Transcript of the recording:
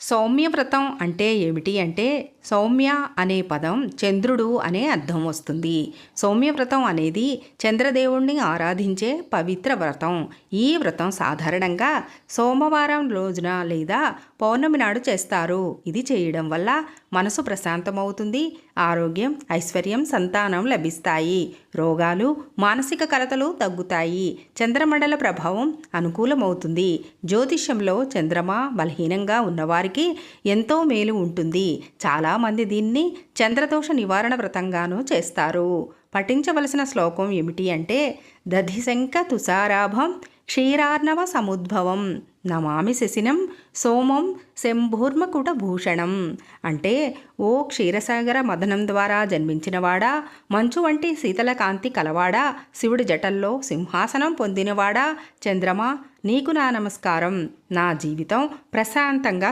సౌమ్య వ్రతం అంటే ఏమిటి అంటే సౌమ్య అనే పదం చంద్రుడు అనే అర్థం వస్తుంది. సౌమ్య వ్రతం అనేది చంద్రదేవుణ్ణి ఆరాధించే పవిత్ర వ్రతం. ఈ వ్రతం సాధారణంగా సోమవారం రోజున లేదా పౌర్ణమి నాడు చేస్తారు. ఇది చేయడం వల్ల మనసు ప్రశాంతమవుతుంది ఆరోగ్యం ఐశ్వర్యం సంతానం లభిస్తాయి. రోగాలు మానసిక కలతలు తగ్గుతాయి. చంద్రమండల ప్రభావం అనుకూలమవుతుంది. జ్యోతిష్యంలో చంద్రమ బలహీనంగా ఉన్నవారికి ఎంతో మేలు ఉంటుంది. చాలా చాలామంది దీన్ని చంద్రదోష నివారణ వ్రతంగానూ చేస్తారు. పఠించవలసిన శ్లోకం ఏమిటి అంటే దధిశంక తుషారాభం క్షీరార్ణవ సముద్భవం నమామి శశినం సోమం శంభూర్మకుట భూషణం అంటే ఓ క్షీరసాగర మదనం ద్వారా జన్మించినవాడా మంచు వంటి శీతలకాంతి కలవాడా శివుడి జటల్లో సింహాసనం పొందినవాడా చంద్రమా నీకు నా నమస్కారం నా జీవితం ప్రశాంతంగా